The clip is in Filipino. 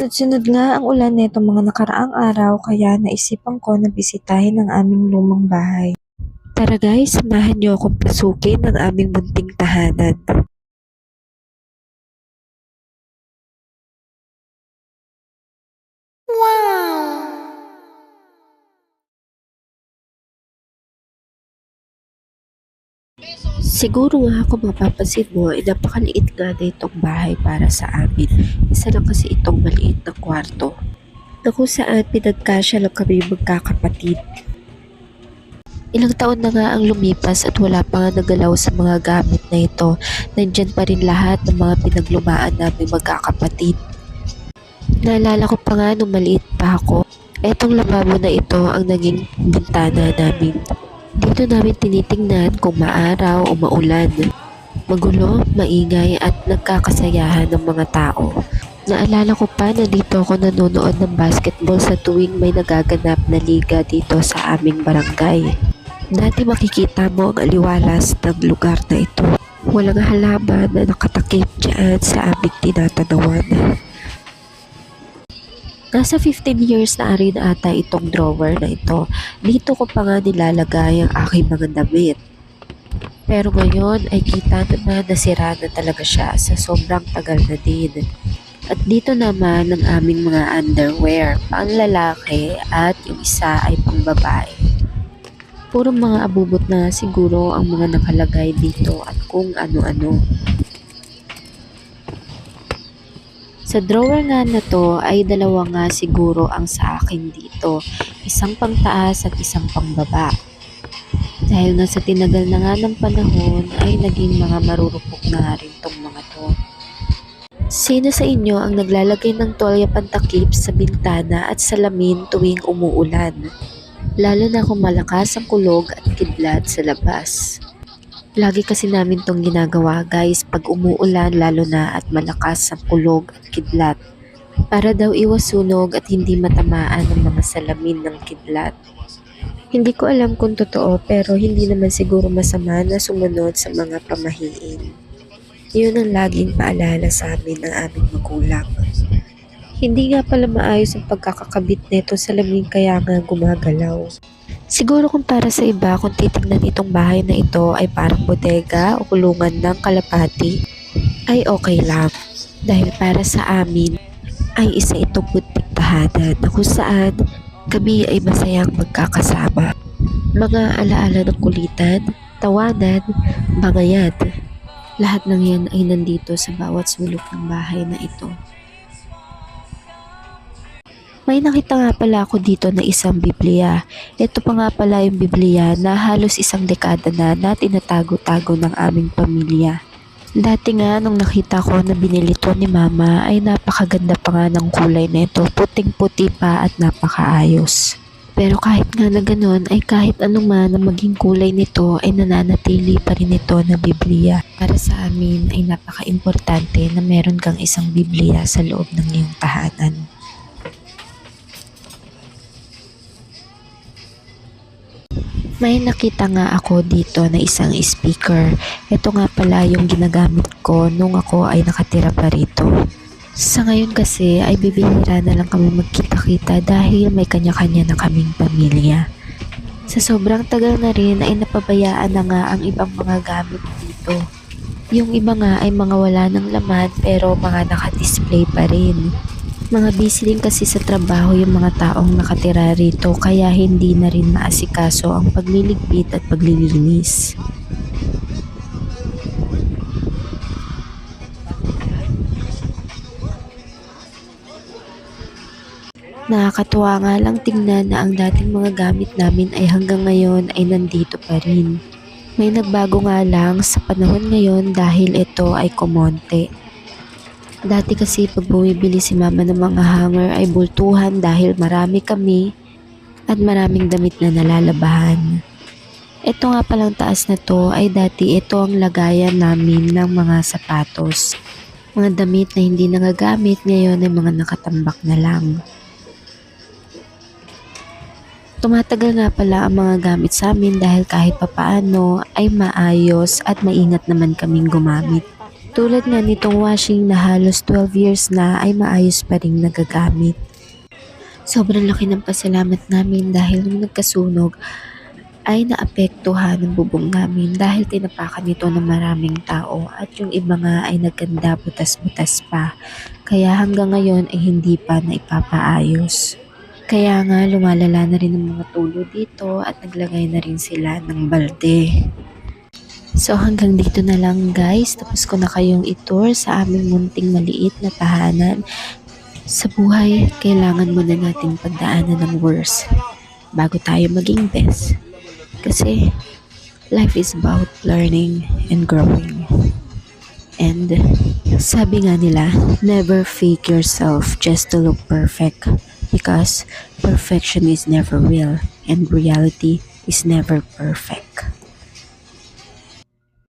Sunod nga ang ulan netong mga nakaraang araw kaya naisipan ko na bisitahin ang aming lumang bahay. Tara guys, samahan niyo akong pasukin ang aming munting tahanan. Siguro nga kung mapapansin mo ay napakaliit nga na itong bahay para sa amin. Isa lang kasi itong maliit na kwarto na kung saan pinagkasya lang kami magkakapatid. Ilang taon na nga ang lumipas at wala pa nga nagalaw sa mga gamit na ito. Nandyan pa rin lahat ng mga pinaglumaan namin magkakapatid. Naalala ko pa nga nung maliit pa ako, etong lababo na ito ang naging bintana namin. Dito namin tinitingnan kung maaraw o maulan. Magulo, maingay at nagkakasayahan ng mga tao. Naalala ko pa na dito ako nanonood ng basketball sa tuwing may nagaganap na liga dito sa aming barangay. Dati makikita mo ang aliwalas ng lugar na ito. Walang halaman na nakatakip dyan sa aming tinatanawan. Nasa 15 years na rin ata itong drawer na ito. Dito ko pa nga nilalagay ang aking mga damit. Pero ngayon ay kita naman na sira na talaga siya sa sobrang tagal na din. At dito naman ang aming mga underwear, pang lalaki at yung isa ay pang babae. Puro mga abubot na siguro ang mga nakalagay dito at kung ano-ano. Sa drawer nga na to ay dalawa nga siguro ang sa akin dito. Isang pang taas at isang pang baba. Dahil nga sa tinagal na nga ng panahon ay naging mga marurupok na rin tong mga to. Sino sa inyo ang naglalagay ng tolya pantakip sa bintana at salamin tuwing umuulan? Lalo na kung malakas ang kulog at kidlat sa labas. Lagi kasi namin tong ginagawa guys pag umuulan lalo na at malakas ang kulog at kidlat. Para daw iwas sunog at hindi matamaan ng mga salamin ng kidlat. Hindi ko alam kung totoo pero hindi naman siguro masama na sumunod sa mga pamahiin. Yun ang laging paalala sa amin ng aming magulang. Hindi nga pala maayos ang pagkakakabit nito sa salamin kaya nga gumagalaw. Siguro kung para sa iba, kung titingnan itong bahay na ito ay parang bodega o kulungan ng kalapati, ay okay lang. Dahil para sa amin, ay isa itong bunting tahanan na kung saan kami ay masayang magkakasama. Mga alaala ng kulitan, tawanan, bangayan. Lahat ng yan ay nandito sa bawat sulok ng bahay na ito. May nakita nga pala ako dito na isang Biblia. Ito pa nga pala yung Biblia na halos isang dekada na na tinatago-tago ng aming pamilya. Dati nga nung nakita ko na binili to ni mama ay napakaganda pa nga ng kulay nito. Puting-puti pa at napakaayos. Pero kahit nga na ganun ay kahit anuman na maging kulay nito ay nananatili pa rin ito na Biblia. Para sa amin ay napaka-importante na meron kang isang Biblia sa loob ng iyong tahanan. May nakita nga ako dito na isang speaker. Ito nga pala yung ginagamit ko nung ako ay nakatira pa rito. Sa ngayon kasi ay bibihira na lang kami magkita-kita dahil may kanya-kanya na kaming pamilya. Sa sobrang tagal na rin ay napabayaan na nga ang ibang mga gamit dito. Yung iba nga ay mga wala ng laman pero mga nakadisplay pa rin. Mga busy din kasi sa trabaho yung mga taong nakatira rito kaya hindi na rin maasikaso ang pagliligpit at paglilinis. Nakakatuwa nga lang tingnan na ang dating mga gamit namin ay hanggang ngayon ay nandito pa rin. May nagbago nga lang sa panahon ngayon dahil ito ay kumonte. Dati kasi pag bumibili si mama ng mga hanger ay bultuhan dahil marami kami at maraming damit na nalalabahan. Ito nga palang taas na to ay dati ito ang lagayan namin ng mga sapatos. Mga damit na hindi nagagamit ngayon ay mga nakatambak na lang. Tumatagal nga pala ang mga gamit sa amin dahil kahit papaano ay maayos at maingat naman kaming gumamit. Tulad nga nitong washing na halos 12 years na ay maayos pa rin nagagamit. Sobrang laki ng pasalamat namin dahil nung nagkasunog ay naapektuhan ng bubong namin dahil tinapakan nito ng maraming tao at yung iba nga ay nagkanda butas-butas pa. Kaya hanggang ngayon ay hindi pa na ipapaayos. Kaya nga lumalala na rin ang mga tulo dito at naglagay na rin sila ng balde. So hanggang dito na lang guys, tapos ko na kayong itour sa aming munting maliit na tahanan. Sa buhay, kailangan muna natin pagdaanan ng worst bago tayo maging best. Kasi life is about learning and growing. And sabi nga nila, never fake yourself just to look perfect because perfection is never real and reality is never perfect.